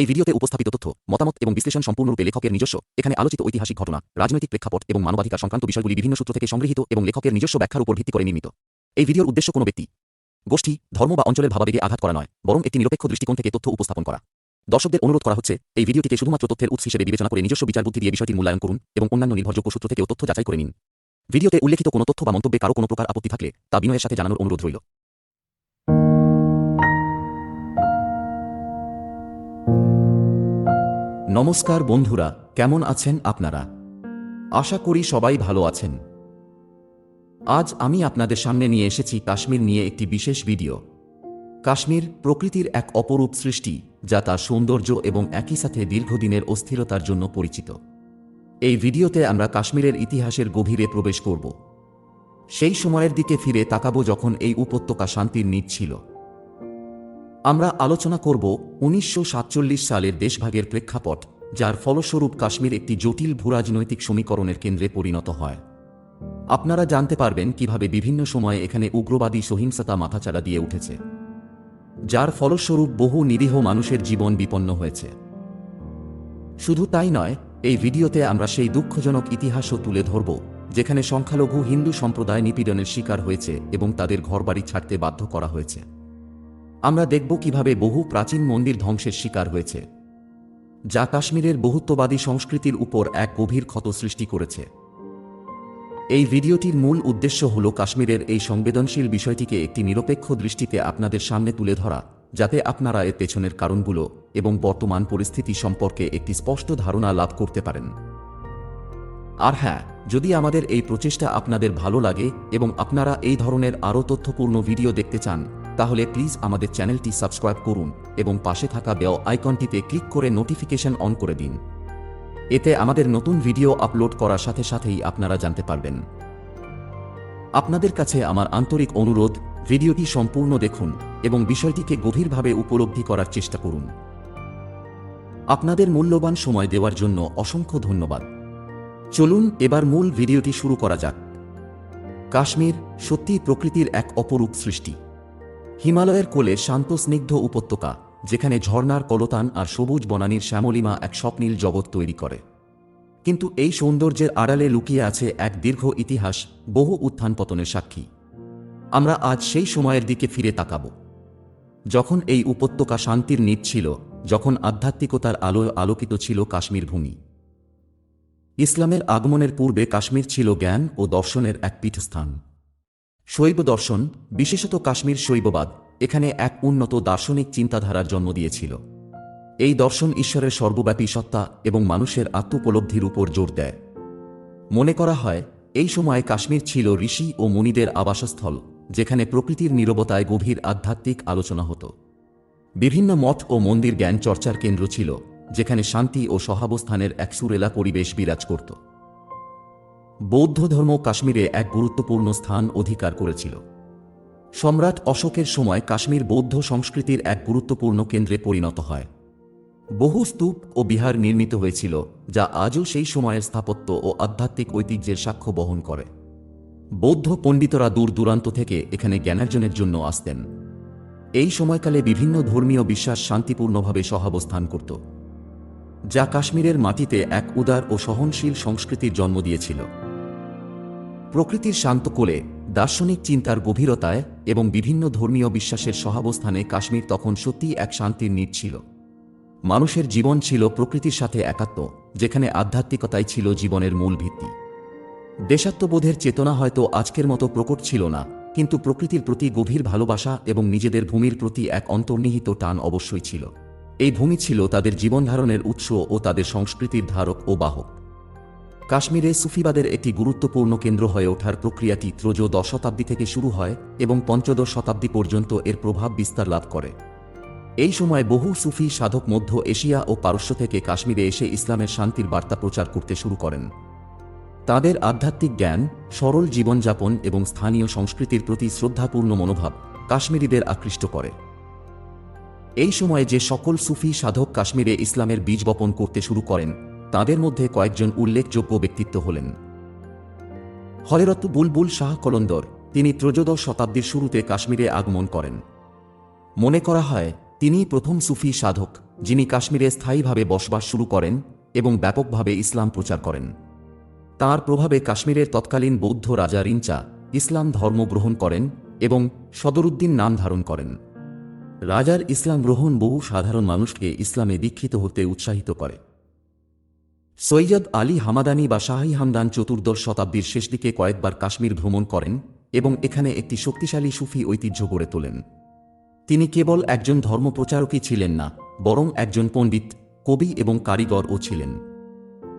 এই ভিডিওতে উপস্থাপিত তথ্য, মতামত এবং বিশ্লেষণ সম্পূর্ণরূপে লেখকের নিজস্ব, এখানে আলোচিত ঐতিহাসিক ঘটনা, রাজনৈতিক প্রেক্ষাপট এবং মানবাধিকার সংক্রান্ত বিষয়গুলি বিভিন্ন সূত্র থেকে সংগৃহীত এবং লেখকের নিজস্ব ব্যাখ্যার উপর ভিত্তি করে নির্মিত। এই ভিডিওর উদ্দেশ্য কোনো ব্যক্তি, গোষ্ঠী, ধর্ম বা অঞ্চলের ভাবাবেগে আঘাত করা নয়, বরং একটি নিরপেক্ষ দৃষ্টিকোণ থেকে তথ্য উপস্থাপন করা। দর্শকদের অনুরোধ করা হচ্ছে, এই ভিডিওটিকে শুধুমাত্র তথ্যের উৎস হিসেবে বিবেচনা করে নিজস্ব বিচার বুদ্ধি দিয়ে বিষয়টি মূল্যায়ন করুন এবং অন্যান্য নির্ভরযোগ্য সূত্র থেকেও তথ্য যাচাই করে নিন। ভিডিওতে উল্লেখিত কোনো তথ্য বা মন্তব্যে কারও কোনো প্রকার আপত্তি থাকলে তা বিনয়ের সাথে জানানোর অনুরোধ রইল। নমস্কার বন্ধুরা, কেমন আছেন আপনারা? আশা করি সবাই ভালো আছেন। আজ আমি আপনাদের সামনে নিয়ে এসেছি কাশ্মীর নিয়ে একটি বিশেষ ভিডিও। কাশ্মীর প্রকৃতির এক অপরূপ সৃষ্টি, যা তার সৌন্দর্য এবং একই সাথে দীর্ঘদিনের অস্থিরতার জন্য পরিচিত। এই ভিডিওতে আমরা কাশ্মীরের ইতিহাসের গভীরে প্রবেশ করব। সেই সময়ের দিকে ফিরে তাকাবো যখন এই উপত্যকা শান্তির নিট ছিল। আমরা আলোচনা করব উনিশশো সাতচল্লিশ সালের দেশভাগের প্রেক্ষাপট, যার ফলস্বরূপ কাশ্মীর একটি জটিল ভূরাজনৈতিক সমীকরণের কেন্দ্রে পরিণত হয়। আপনারা জানতে পারবেন কীভাবে বিভিন্ন সময়ে এখানে উগ্রবাদী সহিংসতা মাথাচাড়া দিয়ে উঠেছে, যার ফলস্বরূপ বহু নিরীহ মানুষের জীবন বিপন্ন হয়েছে। শুধু তাই নয়, এই ভিডিওতে আমরা সেই দুঃখজনক ইতিহাসও তুলে ধরব, যেখানে সংখ্যালঘু হিন্দু সম্প্রদায় নিপীড়নের শিকার হয়েছে এবং তাদের ঘরবাড়ি ছাড়তে বাধ্য করা হয়েছে। আমরা দেখব কীভাবে বহু প্রাচীন মন্দির ধ্বংসের শিকার হয়েছে, যা কাশ্মীরের বহুত্ববাদী সংস্কৃতির উপর এক গভীর ক্ষত সৃষ্টি করেছে। এই ভিডিওটির মূল উদ্দেশ্য হল কাশ্মীরের এই সংবেদনশীল বিষয়টিকে একটি নিরপেক্ষ দৃষ্টিতে আপনাদের সামনে তুলে ধরা, যাতে আপনারা এর পেছনের কারণগুলো এবং বর্তমান পরিস্থিতি সম্পর্কে একটি স্পষ্ট ধারণা লাভ করতে পারেন। আর হ্যাঁ যদি আমাদের এই প্রচেষ্টা আপনাদের ভালো লাগে এবং আপনারা এই ধরনের আরও তথ্যপূর্ণ ভিডিও দেখতে চান তাহলে প্লিজ আমাদের চ্যানেলটি সাবস্ক্রাইব করুন এবং পাশে থাকা বেল আইকনটিতে ক্লিক করে নোটিফিকেশন অন করে দিন। এতে আমাদের নতুন ভিডিও আপলোড করার সাথে সাথেই আপনারা জানতে পারবেন। আপনাদের কাছে আমার আন্তরিক অনুরোধ, ভিডিওটি সম্পূর্ণ দেখুন এবং বিষয়টিকে গভীরভাবে উপলব্ধি করার চেষ্টা করুন। আপনাদের মূল্যবান সময় দেওয়ার জন্য অসংখ্য ধন্যবাদ। চলুন এবার মূল ভিডিওটি শুরু করা যাক। কাশ্মীর সত্যিই প্রকৃতির এক অপরূপ সৃষ্টি। হিমালয়ের কোলে শান্ত স্নিগ্ধ উপত্যকা, যেখানে ঝর্নার কলতান আর সবুজ বনানীর শ্যামলিমা এক স্বপ্নীল জগৎ তৈরি করে। কিন্তু এই সৌন্দর্যের আড়ালে লুকিয়ে আছে এক দীর্ঘ ইতিহাস, বহু উত্থান পতনের সাক্ষী। আমরা আজ সেই সময়ের দিকে ফিরে তাকাব। যখন এই উপত্যকা শান্তির নিট ছিল, যখন আধ্যাত্মিকতার আলোয় আলোকিত ছিল কাশ্মীর ভূমি। ইসলামের আগমনের পূর্বে কাশ্মীর ছিল জ্ঞান ও দর্শনের এক পীঠস্থান। শৈব দর্শন, বিশেষত কাশ্মীর শৈববাদ, এখানে এক উন্নত দার্শনিক চিন্তাধারার জন্ম দিয়েছিল। এই দর্শন ঈশ্বরের সর্বব্যাপী সত্তা এবং মানুষের আত্মোপলব্ধির উপর জোর দেয়। মনে করা হয়, এই সময়ে কাশ্মীর ছিল ঋষি ও মুনিদের আবাসস্থল, যেখানে প্রকৃতির নীরবতায় গভীর আধ্যাত্মিক আলোচনা হতো। বিভিন্ন মঠ ও মন্দির জ্ঞান চর্চার কেন্দ্র ছিল, যেখানে শান্তি ও সহাবস্থানের এক সুরেলা পরিবেশ বিরাজ করত। বৌদ্ধ ধর্ম কাশ্মীরে এক গুরুত্বপূর্ণ স্থান অধিকার করেছিল। সম্রাট অশোকের সময় কাশ্মীর বৌদ্ধ সংস্কৃতির এক গুরুত্বপূর্ণ কেন্দ্রে পরিণত হয়। বহু স্তূপ ও বিহার নির্মিত হয়েছিল, যা আজও সেই সময়ের স্থাপত্য ও আধ্যাত্মিক ঐতিহ্যের সাক্ষ্য বহন করে। বৌদ্ধ পণ্ডিতরা দূর দূরান্ত থেকে এখানে জ্ঞানার্জনের জন্য আসতেন। এই সময়কালে বিভিন্ন ধর্মীয় বিশ্বাস শান্তিপূর্ণভাবে সহাবস্থান করত, যা কাশ্মীরের মাটিতে এক উদার ও সহনশীল সংস্কৃতির জন্ম দিয়েছিল। প্রকৃতির শান্ত কোলে, দার্শনিক চিন্তার গভীরতায় এবং বিভিন্ন ধর্মীয় বিশ্বাসের সহাবস্থানে কাশ্মীর তখন সত্যিই এক শান্তির নিট ছিল। মানুষের জীবন ছিল প্রকৃতির সাথে একাত্ম, যেখানে আধ্যাত্মিকতাই ছিল জীবনের মূল ভিত্তি। দেশাত্মবোধের চেতনা হয়তো আজকের মতো প্রকট ছিল না, কিন্তু প্রকৃতির প্রতি গভীর ভালোবাসা এবং নিজেদের ভূমির প্রতি এক অন্তর্নিহিত টান অবশ্যই ছিল। এই ভূমি ছিল তাদের জীবনধারণের উৎস ও তাদের সংস্কৃতির ধারক ও বাহক। কাশ্মীরে সুফিবাদের একটি গুরুত্বপূর্ণ কেন্দ্র হয়ে ওঠার প্রক্রিয়াটি ত্রয়োদশ শতাব্দী থেকে শুরু হয় এবং পঞ্চদশ শতাব্দী পর্যন্ত এর প্রভাব বিস্তার লাভ করে। এই সময় বহু সুফি সাধক মধ্য এশিয়া ও পারস্য থেকে কাশ্মীরে এসে ইসলামের শান্তির বার্তা প্রচার করতে শুরু করেন। তাদের আধ্যাত্মিক জ্ঞান, সরল জীবনযাপন এবং স্থানীয় সংস্কৃতির প্রতি শ্রদ্ধাপূর্ণ মনোভাব কাশ্মীরিদের আকৃষ্ট করে। এই সময়ে যে সকল সুফি সাধক কাশ্মীরে ইসলামের বীজ বপন করতে শুরু করেন তাদের মধ্যে কয়েকজন উল্লেখযোগ্য ব্যক্তিত্ব হলেন। হরেরত বুলবুল শাহ কলন্দর, তিনি ত্রয়োদশ শতাব্দীর শুরুতে কাশ্মীরে আগমন করেন। মনে করা হয়, তিনি প্রথম সুফি সাধক, যিনি কাশ্মীরে স্থায়ীভাবে বসবাস শুরু করেন এবং ব্যাপকভাবে ইসলাম প্রচার করেন। তার প্রভাবে কাশ্মীরের তৎকালীন বৌদ্ধ রাজা রিঞ্চা ইসলাম ধর্ম গ্রহণ করেন এবং সদরুদ্দিন নাম ধারণ করেন। রাজার ইসলাম গ্রহণ বহু সাধারণ মানুষকে ইসলামে দীক্ষিত হতে উৎসাহিত করে। সৈয়দ আলী হামাদানি বা শাহী হামদান চতুর্দশ শতাব্দীর শেষ দিকে কয়েকবার কাশ্মীর ভ্রমণ করেন এবং এখানে একটি শক্তিশালী সুফি ঐতিহ্য গড়ে তোলেন। তিনি কেবল একজন ধর্মপ্রচারকই ছিলেন না, বরং একজন পণ্ডিত, কবি এবং কারিগরও ছিলেন।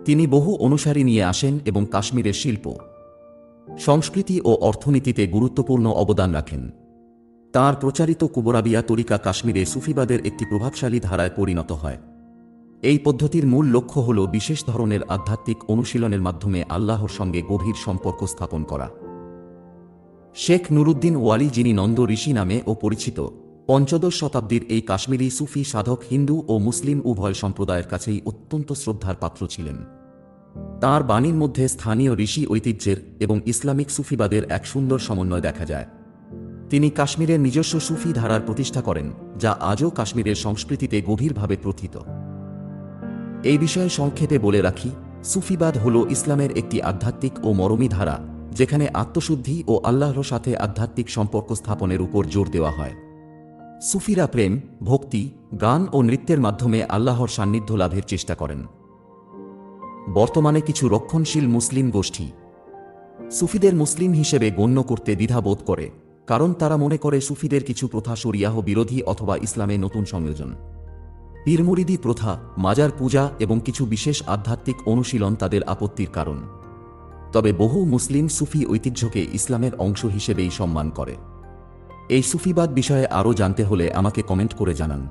তিনি বহু অনুসারী নিয়ে আসেন এবং কাশ্মীরের শিল্প, সংস্কৃতি ও অর্থনীতিতে গুরুত্বপূর্ণ অবদান রাখেন। তার প্রচারিত কুবরাবিয়া তরিকা কাশ্মীরে সুফিবাদের একটি প্রভাবশালী ধারায় পরিণত হয়। এই পদ্ধতির মূল লক্ষ্য হল বিশেষ ধরনের আধ্যাত্মিক অনুশীলনের মাধ্যমে আল্লাহর সঙ্গে গভীর সম্পর্ক স্থাপন করা। শেখ নুরুদ্দিন ওয়ালি যিনি নন্দ ঋষি নামে ও পরিচিত, পঞ্চদশ শতাব্দীর এই কাশ্মীরি সুফি সাধক হিন্দু ও মুসলিম উভয় সম্প্রদায়ের কাছেই অত্যন্ত শ্রদ্ধার পাত্র ছিলেন। তার বাণীর মধ্যে স্থানীয় ঋষি ঐতিহ্যের এবং ইসলামিক সুফিবাদের এক সুন্দর সমন্বয় দেখা যায়। তিনি কাশ্মীরের নিজস্ব সুফি ধারার প্রতিষ্ঠা করেন, যা আজও কাশ্মীরের সংস্কৃতিতে গভীরভাবে প্রথিত। এই বিষয়ে সংক্ষেপে বলে রাখি, সুফিবাদ হল ইসলামের একটি আধ্যাত্মিক ও মরমী ধারা, যেখানে আত্মশুদ্ধি ও আল্লাহর সাথে আধ্যাত্মিক সম্পর্ক স্থাপনের উপর জোর দেওয়া হয়। সুফিরা প্রেম, ভক্তি, গান ও নৃত্যের মাধ্যমে আল্লাহর সান্নিধ্য লাভের চেষ্টা করেন। বর্তমানে কিছু রক্ষণশীল মুসলিম গোষ্ঠী। সুফিদের মুসলিম হিসেবে গণ্য করতে দ্বিধাবোধ করে, কারণ তারা মনে করে সুফিদের কিছু প্রথা সরিয়াহ বিরোধী অথবা ইসলামে নতুন সংযোজন। পীরমুরিদি প্রথা, মাজার পূজা এবং কিছু বিশেষ আধ্যাত্মিক অনুশীলন তাদের আপত্তির কারণ। তবে বহু মুসলিম সুফি ঐতিহ্যকে ইসলামের অংশ হিসেবেই সম্মান করে। এই সুফিবাদ বিষয়ে আরও জানতে হলে আমাকে কমেন্ট করে জানান।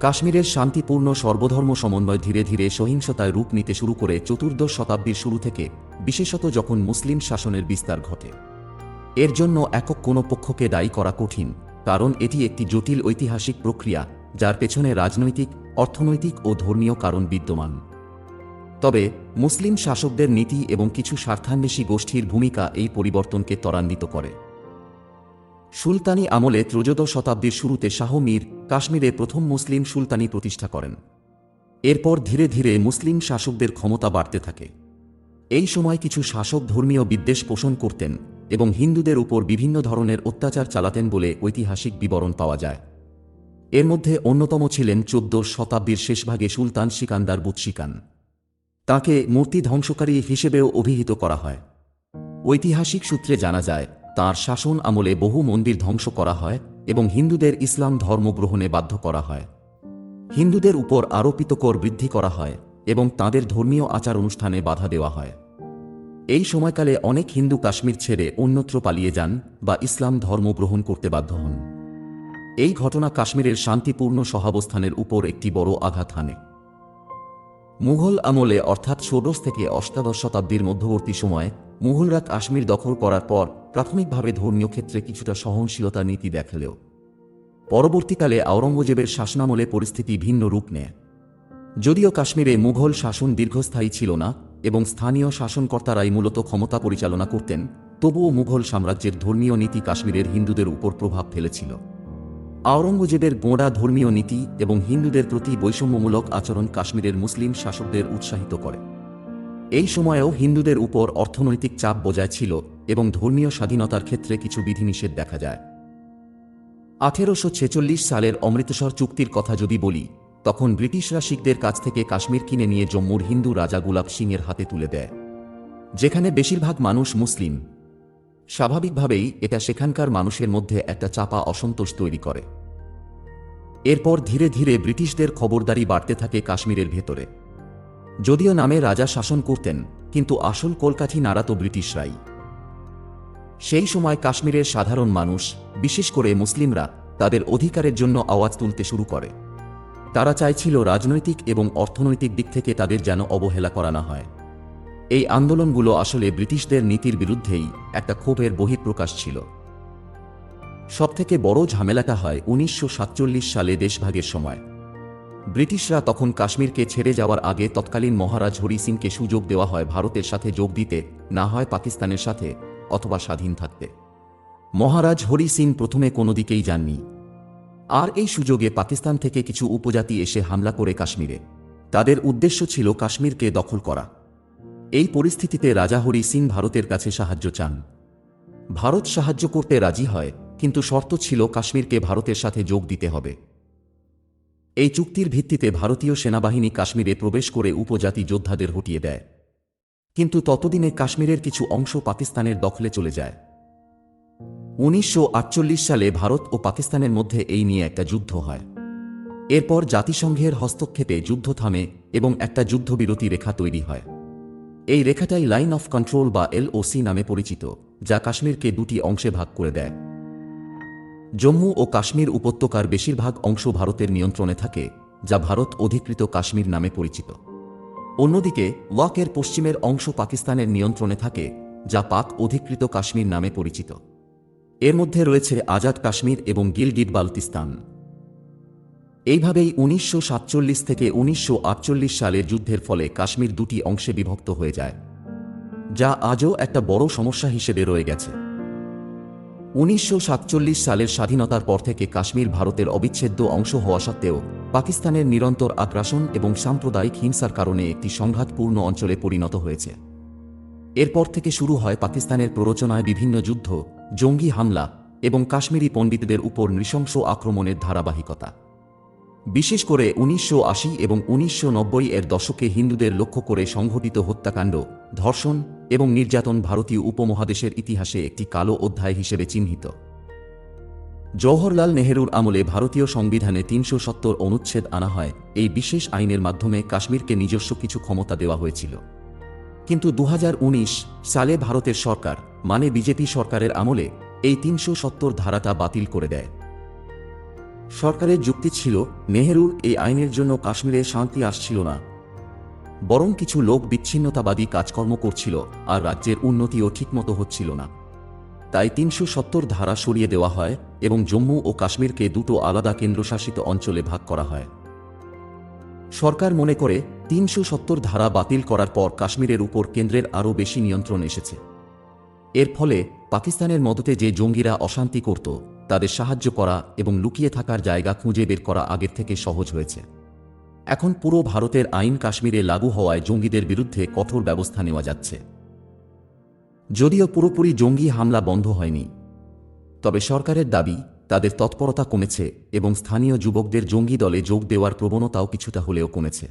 কাশ্মীরের শান্তিপূর্ণ সর্বধর্ম সমন্বয় ধীরে ধীরে সহিংসতায় রূপ নিতে শুরু করে চতুর্দশ শতাব্দীর শুরু থেকে, বিশেষত যখন মুসলিম শাসনের বিস্তার ঘটে। এর জন্য একক কোনো পক্ষকে দায়ী করা কঠিন, কারণ এটি একটি জটিল ঐতিহাসিক প্রক্রিয়া যার পেছনে রাজনৈতিক, অর্থনৈতিক ও ধর্মীয় কারণ বিদ্যমান। তবে মুসলিম শাসকদের নীতি এবং কিছু স্বার্থান্বেষী গোষ্ঠীর ভূমিকা এই পরিবর্তনকে ত্বরান্বিত করে। সুলতানি আমলে ত্রয়োদশ শতাব্দীর শুরুতে শাহ মীর কাশ্মীরে প্রথম মুসলিম সুলতানি প্রতিষ্ঠা করেন। এরপর ধীরে ধীরে মুসলিম শাসকদের ক্ষমতা বাড়তে থাকে। এই সময় কিছু শাসক ধর্মীয় বিদ্বেষ পোষণ করতেন এবং হিন্দুদের উপর বিভিন্ন ধরনের অত্যাচার চালাতেন বলে ঐতিহাসিক বিবরণ পাওয়া যায়। এর মধ্যে অন্যতম ছিলেন চোদ্দশ শতাব্দীর শেষভাগে সুলতান সিকান্দার বুৎসিকান। তাকে মূর্তি ধ্বংসকারী হিসেবেও অভিহিত করা হয়। ঐতিহাসিক সূত্রে জানা যায়, তার শাসন আমলে বহু মন্দির ধ্বংস করা হয় এবং হিন্দুদের ইসলাম ধর্ম গ্রহণে বাধ্য করা হয়। হিন্দুদের উপর আরোপিত কর বৃদ্ধি করা হয় এবং তাদের ধর্মীয় আচার অনুষ্ঠানে বাধা দেওয়া হয়। এই সময়কালে অনেক হিন্দু কাশ্মীর ছেড়ে অন্যত্র পালিয়ে যান বা ইসলাম ধর্ম গ্রহণ করতে বাধ্য হন। এই ঘটনা কাশ্মীরের শান্তিপূর্ণ সহাবস্থানের উপর একটি বড় আঘাত হানে। মুঘল আমলে, অর্থাৎ ষোড়শ থেকে অষ্টাদশ শতাব্দীর মধ্যবর্তী সময়ে, মুঘলরা কাশ্মীর দখল করার পর প্রাথমিকভাবে ধর্মীয় ক্ষেত্রে কিছুটা সহনশীলতা নীতি দেখালেও। পরবর্তীকালে আওরঙ্গজেবের শাসনামলে পরিস্থিতি ভিন্ন রূপ নেয়। যদিও কাশ্মীরে মুঘল শাসন দীর্ঘস্থায়ী ছিল না এবং স্থানীয় শাসনকর্তারাই মূলত ক্ষমতা পরিচালনা করতেন, তবুও মুঘল সাম্রাজ্যের ধর্মীয় নীতি কাশ্মীরের হিন্দুদের উপর প্রভাব ফেলেছিল। আওরঙ্গজেবের গোঁড়া ধর্মীয় নীতি এবং হিন্দুদের প্রতি বৈষম্যমূলক আচরণ কাশ্মীরের মুসলিম শাসকদের উৎসাহিত করে। এই সময়েও হিন্দুদের উপর অর্থনৈতিক চাপ বজায় ছিল এবং ধর্মীয় স্বাধীনতার ক্ষেত্রে কিছু বিধিনিষেধ দেখা যায়। আঠেরোশো ছেচল্লিশ সালের অমৃতসর চুক্তির কথা যদি বলি, তখন ব্রিটিশরা শিখদের কাছ থেকে কাশ্মীর কিনে নিয়ে জম্মুর হিন্দু রাজা গুলাব সিংয়ের হাতে তুলে দেয়, যেখানে বেশিরভাগ মানুষ মুসলিম। স্বাভাবিকভাবেই এটা সেখানকার মানুষের মধ্যে একটা চাপা অসন্তোষ তৈরি করে। এরপর ধীরে ধীরে ব্রিটিশদের খবরদারি বাড়তে থাকে কাশ্মীরের ভেতরে। যদিও নামে রাজা শাসন করতেন, কিন্তু আসল কলকাঠি নাড়াতো ব্রিটিশরাই। সেই সময় কাশ্মীরের সাধারণ মানুষ, বিশেষ করে মুসলিমরা, তাদের অধিকারের জন্য আওয়াজ তুলতে শুরু করে। তারা চাইছিল রাজনৈতিক এবং অর্থনৈতিক দিক থেকে তাদের যেন অবহেলা করা না হয়। এই আন্দোলনগুলো আসলে ব্রিটিশদের নীতির বিরুদ্ধেই একটা ক্ষোভের বহিঃপ্রকাশ ছিল। সবথেকে বড় ঝামেলাটা হয় উনিশশো সাতচল্লিশ সালে দেশভাগের সময়। ব্রিটিশরা তখন কাশ্মীরকে ছেড়ে যাওয়ার আগে তৎকালীন মহারাজ হরি সিংকে সুযোগ দেওয়া হয় ভারতের সাথে যোগ দিতে, না হয় পাকিস্তানের সাথে, অথবা স্বাধীন থাকতে। মহারাজ হরি সিং প্রথমে কোনো দিকেই যাননি। আর এই সুযোগে পাকিস্তান থেকে কিছু উপজাতি এসে হামলা করে কাশ্মীরে। তাদের উদ্দেশ্য ছিল কাশ্মীরকে দখল করা। এই পরিস্থিতিতে রাজা হরি সিং ভারতের কাছে সাহায্য চান। ভারত সাহায্য করতে রাজি হয় কিন্তু শর্ত ছিল কাশ্মীরকে ভারতের সাথে যোগ দিতে হবে। এই চুক্তির ভিত্তিতে ভারতীয় সেনাবাহিনী কাশ্মীরে প্রবেশ করে উপজাতি যোদ্ধাদের হটিয়ে দেয়। কিন্তু ততদিনে কাশ্মীরের কিছু অংশ পাকিস্তানের দখলে চলে যায়। উনিশশো আটচল্লিশ সালে ভারত ও পাকিস্তানের মধ্যে এই নিয়ে একটা যুদ্ধ হয়। এরপর জাতিসংঘের হস্তক্ষেপে যুদ্ধ থামে এবং একটা যুদ্ধবিরতি রেখা তৈরি হয়। এই রেখাটাই লাইন অফ কন্ট্রোল বা এলওসি নামে পরিচিত, যা কাশ্মীরকে দুটি অংশে ভাগ করে দেয়। জম্মু ও কাশ্মীর উপত্যকার বেশিরভাগ অংশ ভারতের নিয়ন্ত্রণে থাকে, যা ভারত অধিকৃত কাশ্মীর নামে পরিচিত। অন্যদিকে, ওয়াকের পশ্চিমের অংশ পাকিস্তানের নিয়ন্ত্রণে থাকে, যা পাক অধিকৃত কাশ্মীর নামে পরিচিত। এর মধ্যে রয়েছে আজাদ কাশ্মীর এবং গিলগিট বালতিস্তান এইভাবেই উনিশশো সাতচল্লিশ থেকে উনিশশো আটচল্লিশ সালের যুদ্ধের ফলে কাশ্মীর দুটি অংশে বিভক্ত হয়ে যায়, যা আজও একটা বড় সমস্যা হিসেবে রয়ে গেছে। উনিশশো সাতচল্লিশ সালের স্বাধীনতার পর থেকে কাশ্মীর ভারতের অবিচ্ছেদ্য অংশ হওয়া সত্ত্বেও, পাকিস্তানের নিরন্তর আগ্রাসন এবং সাম্প্রদায়িক হিংসার কারণে একটি সংঘাতপূর্ণ অঞ্চলে পরিণত হয়েছে। এরপর থেকে শুরু হয় পাকিস্তানের প্ররোচনায় বিভিন্ন যুদ্ধ, জঙ্গি হামলা এবং কাশ্মীরি পণ্ডিতদের উপর নৃশংস আক্রমণের ধারাবাহিকতা। বিশেষ করে উনিশশো আশি এবং উনিশশো নব্বই এর দশকে হিন্দুদের লক্ষ্য করে সংঘটিত হত্যাকাণ্ড, ধর্ষণ এবং নির্যাতন ভারতীয় উপমহাদেশের ইতিহাসে একটি কালো অধ্যায় হিসেবে চিহ্নিত। জওহরলাল নেহরুর আমলে ভারতীয় সংবিধানে তিনশো সত্তর অনুচ্ছেদ আনা হয়। এই বিশেষ আইনের মাধ্যমে কাশ্মীরকে নিজস্ব কিছু ক্ষমতা দেওয়া হয়েছিল। কিন্তু দু হাজার উনিশ সালে ভারতের সরকার মানে বিজেপি সরকারের আমলে, এই তিনশো সত্তর ধারাটা বাতিল করে দেয়। সরকারের যুক্তি ছিল নেহেরুর এই আইনের জন্য কাশ্মীরে শান্তি আসছিল না। বরং কিছু লোক বিচ্ছিন্নতাবাদী কাজকর্ম করছিল, আর রাজ্যের উন্নতিও ঠিকমতো হচ্ছিল না। তাই তিনশো সত্তর ধারা সরিয়ে দেওয়া হয় এবং জম্মু ও কাশ্মীরকে দুটো আলাদা কেন্দ্রশাসিত অঞ্চলে ভাগ করা হয়। সরকার মনে করে, তিনশো সত্তর ধারা বাতিল করার পর কাশ্মীরের উপর কেন্দ্রের আরও বেশি নিয়ন্ত্রণ এসেছে। এর ফলে পাকিস্তানের মদতে যে জঙ্গিরা অশান্তি করত তাদের সাহায্য করা এবং লুকিয়ে থাকার জায়গা খুঁজে বের করা আগের থেকে সহজ হয়েছে। এখন পুরো ভারতের আইন কাশ্মীরে লাগু হওয়ায় জঙ্গিদের বিরুদ্ধে কঠোর ব্যবস্থা নেওয়া যাচ্ছে। যদিও পুরোপুরি জঙ্গি হামলা বন্ধ হয়নি, তবে সরকারের দাবি, তাদের তৎপরতা কমেছে এবং স্থানীয় যুবকদের জঙ্গি দলে যোগ দেওয়ার প্রবণতাও কিছুটা হলেও কমেছে।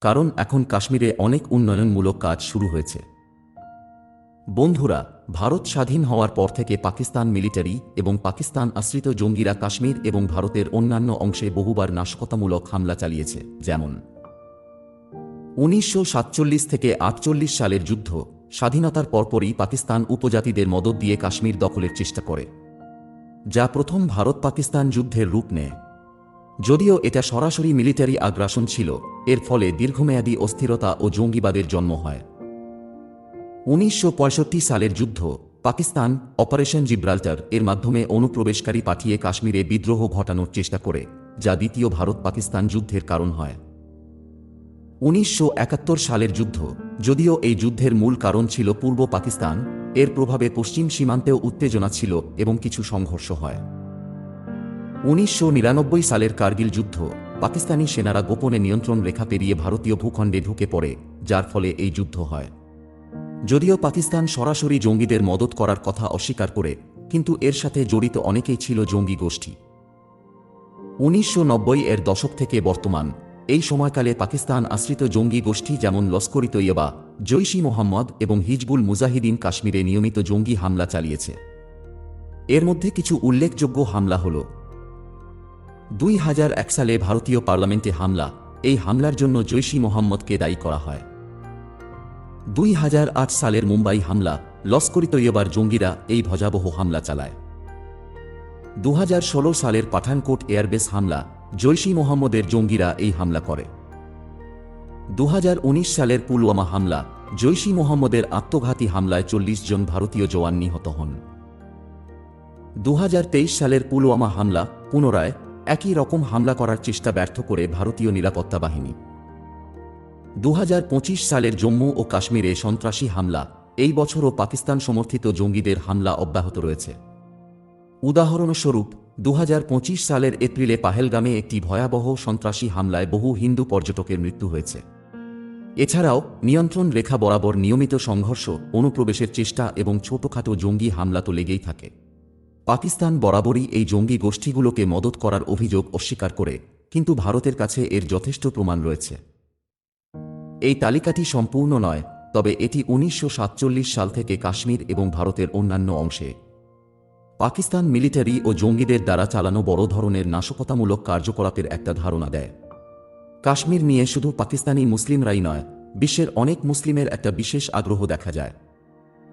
কারণ এখন কাশ্মীরে অনেক উন্নয়নমূলক কাজ শুরু হয়েছে। বন্ধুরা ভারত স্বাধীন হওয়ার পর থেকে পাকিস্তান মিলিটারি এবং পাকিস্তান আশ্রিত জঙ্গিরা কাশ্মীর এবং ভারতের অন্যান্য অংশে বহুবার নাশকতামূলক হামলা চালিয়েছে, যেমন। উনিশশো সাতচল্লিশ থেকে আটচল্লিশ সালের যুদ্ধ, স্বাধীনতার পরপরই পাকিস্তান উপজাতিদের মদত দিয়ে কাশ্মীর দখলের চেষ্টা করে, যা প্রথম ভারত পাকিস্তান যুদ্ধের রূপ নেয়। যদিও এটা সরাসরি মিলিটারি আগ্রাসন ছিল, এর ফলে দীর্ঘমেয়াদী অস্থিরতা ও জঙ্গিবাদের জন্ম হয়। উনিশশো পঁয়ষট্টি সালের যুদ্ধ, পাকিস্তান অপারেশন জিব্রাল্টার এর মাধ্যমে অনুপ্রবেশকারী পাঠিয়ে কাশ্মীরে বিদ্রোহ ঘটানোর চেষ্টা করে, যা দ্বিতীয় ভারত পাকিস্তান যুদ্ধের কারণ হয়। উনিশশো একাত্তর সালের যুদ্ধ, যদিও এই যুদ্ধের মূল কারণ ছিল পূর্ব পাকিস্তান, এর প্রভাবে পশ্চিম সীমান্তেও উত্তেজনা ছিল এবং কিছু সংঘর্ষ হয়। উনিশশো নিরানব্বই সালের কার্গিল যুদ্ধ, পাকিস্তানি সেনারা গোপনে নিয়ন্ত্রণ রেখা পেরিয়ে ভারতীয় ভূখণ্ডে ঢুকে পড়ে, যার ফলে এই যুদ্ধ হয়। যদিও পাকিস্তান সরাসরি জঙ্গিদের মদত করার কথা অস্বীকার করে, কিন্তু এর সাথে জড়িত অনেকেই ছিল জঙ্গি গোষ্ঠী। উনিশশো নব্বই এর দশক থেকে বর্তমান, এই সময়কালে পাকিস্তান আশ্রিত জঙ্গি গোষ্ঠী যেমন লস্করি তৈয়বা, জৈশি মোহাম্মদ এবং হিজবুল মুজাহিদিন কাশ্মীরে নিয়মিত জঙ্গি হামলা চালিয়েছে। এর মধ্যে কিছু উল্লেখযোগ্য হামলা হল, দুই হাজার এক সালে ভারতীয় পার্লামেন্টে হামলা, এই হামলার জন্য জৈশি মোহাম্মদকে দায়ী করা হয়। দুই হাজার আট সালের মুম্বাই হামলা লস্করি তৈয়বার জঙ্গিরা এই ভজাবহ হামলা চালায়। দু হাজার ষোলো সালের পাঠানকোট এয়ারবেস হামলা, জৈশি মোহাম্মদের জঙ্গিরা এই হামলা করে। দু হাজার উনিশ সালের পুলওয়ামা হামলা, জৈশি মোহাম্মদের আত্মঘাতী হামলায় চল্লিশ জন ভারতীয় জওয়ান নিহত হন। দু হাজার তেইশ সালের পুলওয়ামা হামলা, পুনরায় একই রকম হামলা করার চেষ্টা ব্যর্থ করে ভারতীয় নিরাপত্তা বাহিনী। দু হাজার পঁচিশ সালের জম্মু ও কাশ্মীরে সন্ত্রাসী হামলা। এই বছরও পাকিস্তান সমর্থিত জঙ্গিদের হামলা অব্যাহত রয়েছে। উদাহরণস্বরূপ দু হাজার পঁচিশ সালের এপ্রিলে পাহেলগামে একটি ভয়াবহ সন্ত্রাসী হামলায় বহু হিন্দু পর্যটকের মৃত্যু হয়েছে। এছাড়াও, নিয়ন্ত্রণ রেখা বরাবর নিয়মিত সংঘর্ষ, অনুপ্রবেশের চেষ্টা এবং ছোটখাটো জঙ্গি হামলা তো লেগেই থাকে। পাকিস্তান বরাবরই এই জঙ্গি গোষ্ঠীগুলোকে মদত করার অভিযোগ অস্বীকার করে, কিন্তু ভারতের কাছে এর যথেষ্ট প্রমাণ রয়েছে। এই তালিকাটি সম্পূর্ণ নয়, তবে এটি উনিশশো সাতচল্লিশ সাল থেকে কাশ্মীর এবং ভারতের অন্যান্য অংশে। পাকিস্তান মিলিটারি ও জঙ্গিদের দ্বারা চালানো বড় ধরনের নাশকতামূলক কার্যকলাপের একটা ধারণা দেয়। কাশ্মীর নিয়ে শুধু পাকিস্তানি মুসলিমরাই নয়, বিশ্বের অনেক মুসলিমের একটা বিশেষ আগ্রহ দেখা যায়।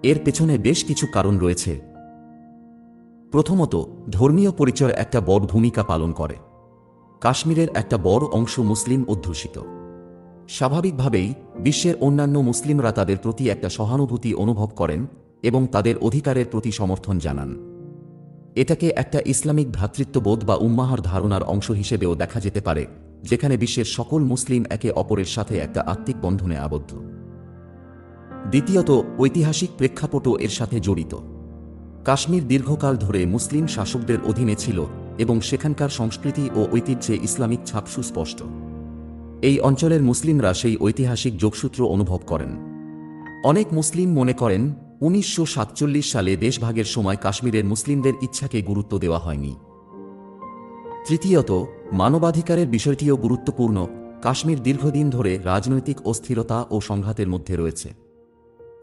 এর পেছনে বেশ কিছু কারণ রয়েছে। প্রথমত, ধর্মীয় পরিচয় একটা বড় ভূমিকা পালন করে। কাশ্মীরের একটা বড় অংশ মুসলিম অধ্যুষিত। স্বাভাবিকভাবেই বিশ্বের অন্যান্য মুসলিমরা তাদের প্রতি একটা সহানুভূতি অনুভব করেন এবং তাদের অধিকারের প্রতি সমর্থন জানান। এটাকে একটা ইসলামিক ভ্রাতৃত্ববোধ বা উম্মাহার ধারণার অংশ হিসেবেও দেখা যেতে পারে, যেখানে বিশ্বের সকল মুসলিম একে অপরের সাথে একটা আত্মিক বন্ধনে আবদ্ধ। দ্বিতীয়ত, ঐতিহাসিক প্রেক্ষাপটও এর সাথে জড়িত। কাশ্মীর দীর্ঘকাল ধরে মুসলিম শাসকদের অধীনে ছিল এবং সেখানকার সংস্কৃতি ও ঐতিহ্যে ইসলামিক ছাপ সুস্পষ্ট। এই অঞ্চলের মুসলিমরা সেই ঐতিহাসিক যোগসূত্র অনুভব করেন। অনেক মুসলিম মনে করেন, উনিশশো সাতচল্লিশ সালে দেশভাগের সময় কাশ্মীরের মুসলিমদের ইচ্ছাকে গুরুত্ব দেওয়া হয়নি। তৃতীয়ত, মানবাধিকারের বিষয়টিও গুরুত্বপূর্ণ, কাশ্মীর দীর্ঘদিন ধরে রাজনৈতিক অস্থিরতা ও সংঘাতের মধ্যে রয়েছে।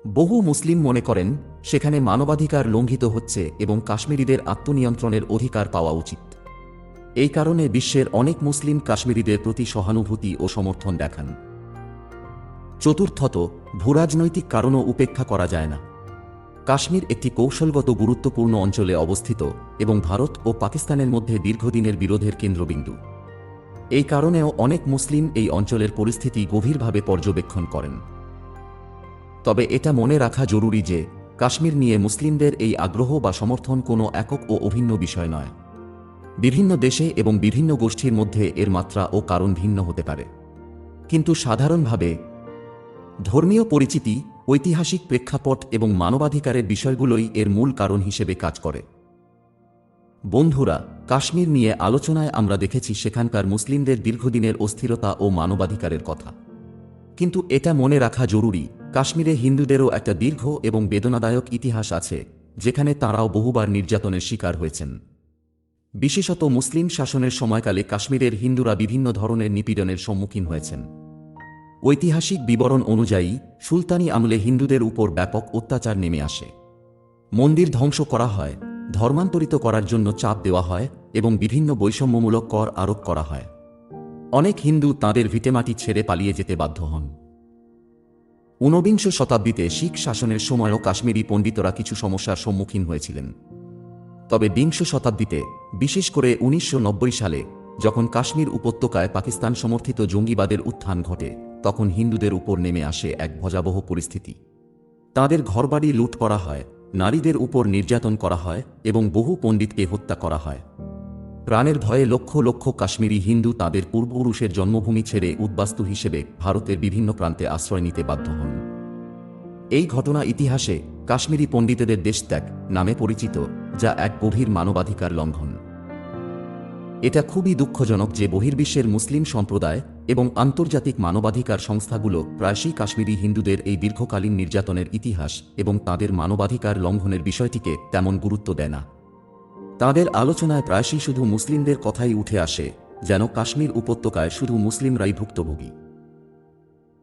বহু মুসলিম মনে করেন, সেখানে মানবাধিকার লঙ্ঘিত হচ্ছে এবং কাশ্মীরিদের আত্মনিয়ন্ত্রণের অধিকার পাওয়া উচিত। এই কারণে বিশ্বের অনেক মুসলিম কাশ্মীরিদের প্রতি সহানুভূতি ও সমর্থন দেখান। চতুর্থত, ভূরাজনৈতিক কারণও উপেক্ষা করা যায় না। কাশ্মীর একটি কৌশলগত গুরুত্বপূর্ণ অঞ্চলে অবস্থিত এবং ভারত ও পাকিস্তানের মধ্যে দীর্ঘদিনের বিরোধের কেন্দ্রবিন্দু। এই কারণেও অনেক মুসলিম এই অঞ্চলের পরিস্থিতি গভীরভাবে পর্যবেক্ষণ করেন। তবে এটা মনে রাখা জরুরি যে, কাশ্মীর নিয়ে মুসলিমদের এই আগ্রহ বা সমর্থন কোনো একক ও অভিন্ন বিষয় নয়। বিভিন্ন দেশে এবং বিভিন্ন গোষ্ঠীর মধ্যে এর মাত্রা ও কারণ ভিন্ন হতে পারে। কিন্তু সাধারণভাবে, ধর্মীয় পরিচিতি, ঐতিহাসিক প্রেক্ষাপট এবং মানবাধিকারের বিষয়গুলোই এর মূল কারণ হিসেবে কাজ করে। বন্ধুরা, কাশ্মীর নিয়ে আলোচনায় আমরা দেখেছি সেখানকার মুসলিমদের দীর্ঘদিনের অস্থিরতা ও মানবাধিকারের কথা। কিন্তু এটা মনে রাখা জরুরি, কাশ্মীরে হিন্দুদেরও একটা দীর্ঘ এবং বেদনাদায়ক ইতিহাস আছে, যেখানে তাঁরাও বহুবার নির্যাতনের শিকার হয়েছেন। বিশেষত মুসলিম শাসনের সময়কালে কাশ্মীরের হিন্দুরা বিভিন্ন ধরনের নিপীড়নের সম্মুখীন হয়েছেন। ঐতিহাসিক বিবরণ অনুযায়ী, সুলতানি আমলে হিন্দুদের উপর ব্যাপক অত্যাচার নেমে আসে। মন্দির ধ্বংস করা হয়, ধর্মান্তরিত করার জন্য চাপ দেওয়া হয় এবং বিভিন্ন বৈষম্যমূলক কর আরোপ করা হয়। অনেক হিন্দু তাঁদের ভিটেমাটি ছেড়ে পালিয়ে যেতে বাধ্য হন। ঊনবিংশ শতাব্দীতে শিখ শাসনের সময়ও কাশ্মীরি পণ্ডিতরা কিছু সমস্যার সম্মুখীন হয়েছিলেন। তবে বিংশ শতাব্দীতে বিশেষ করে উনিশশো নব্বই সালে, যখন কাশ্মীর উপত্যকায় পাকিস্তান সমর্থিত জঙ্গিবাদের উত্থান ঘটে, তখন হিন্দুদের উপর নেমে আসে এক ভজাবহ পরিস্থিতি। তাদের ঘরবাড়ি লুট করা হয়, নারীদের উপর নির্যাতন করা হয় এবং বহু পণ্ডিতকে হত্যা করা হয়। প্রাণের ভয়ে লক্ষ লক্ষ কাশ্মীরি হিন্দু তাদের পূর্বপুরুষের জন্মভূমি ছেড়ে উদ্বাস্তু হিসেবে ভারতের বিভিন্ন প্রান্তে আশ্রয় নিতে বাধ্য হন। এই ঘটনা ইতিহাসে কাশ্মীরি পণ্ডিতদের দেশত্যাগ নামে পরিচিত, যা এক গভীর মানবাধিকার লঙ্ঘন। এটা খুবই দুঃখজনক যে বহির্বিশ্বের মুসলিম সম্প্রদায় এবং আন্তর্জাতিক মানবাধিকার সংস্থাগুলো প্রায়শই কাশ্মীরি হিন্দুদের এই দীর্ঘকালীন নির্যাতনের ইতিহাস এবং তাদের মানবাধিকার লঙ্ঘনের বিষয়টিকে তেমন গুরুত্ব দেয় না। তাদের আলোচনায় প্রায়শই শুধু মুসলিমদের কথাই উঠে আসে, যেন কাশ্মীর উপত্যকায় শুধু মুসলিমরাই ভুক্তভোগী।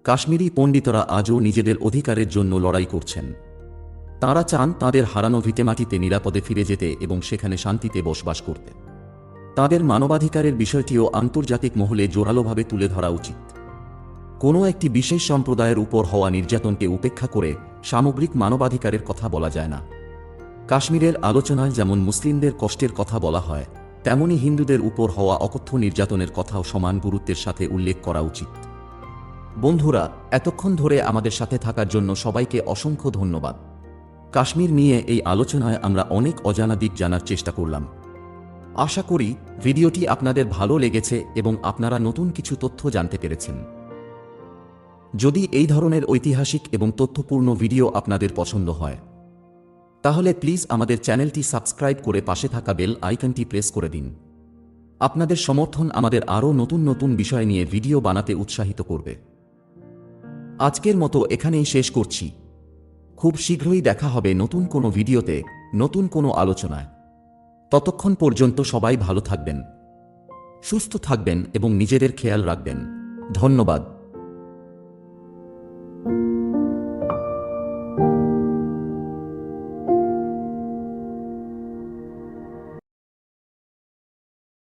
কাশ্মীরি পণ্ডিতরা আজও নিজেদের অধিকারের জন্য লড়াই করছেন। তাঁরা চান তাঁদের হারানো ভিটেমাটিতে নিরাপদে ফিরে যেতে এবং সেখানে শান্তিতে বসবাস করতে। তাদের মানবাধিকারের বিষয়টিও আন্তর্জাতিক মহলে জোরালোভাবে তুলে ধরা উচিত। কোনো একটি বিশেষ সম্প্রদায়ের উপর হওয়া নির্যাতনকে উপেক্ষা করে সামগ্রিক মানবাধিকারের কথা বলা যায় না। কাশ্মীরের আলোচনায় যেমন মুসলিমদের কষ্টের কথা বলা হয়, তেমনি হিন্দুদের উপর হওয়া অকথ্য নির্যাতনের কথাও সমান গুরুত্বের সাথে উল্লেখ করা উচিত। বন্ধুরা, এতক্ষণ ধরে আমাদের সাথে থাকার জন্য সবাইকে অসংখ্য ধন্যবাদ। কাশ্মীর নিয়ে এই আলোচনায় আমরা অনেক অজানা দিক জানার চেষ্টা করলাম। আশা করি ভিডিওটি আপনাদের ভালো লেগেছে এবং আপনারা নতুন কিছু তথ্য জানতে পেরেছেন। যদি এই ধরনের ঐতিহাসিক এবং তথ্যপূর্ণ ভিডিও আপনাদের পছন্দ হয়, তাহলে প্লিজ আমাদের চ্যানেলটি সাবস্ক্রাইব করে পাশে থাকা বেল আইকনটি প্রেস করে দিন। আপনাদের সমর্থন আমাদের আরও নতুন নতুন বিষয় নিয়ে ভিডিও বানাতে উৎসাহিত করবে। আজকের মতো এখানেই শেষ করছি। খুব শীঘ্রই দেখা হবে নতুন কোনো ভিডিওতে, নতুন কোনো আলোচনায়। ততক্ষণ পর্যন্ত সবাই ভালো থাকবেন সুস্থ থাকবেন এবং নিজেদের খেয়াল রাখবেন। ধন্যবাদ।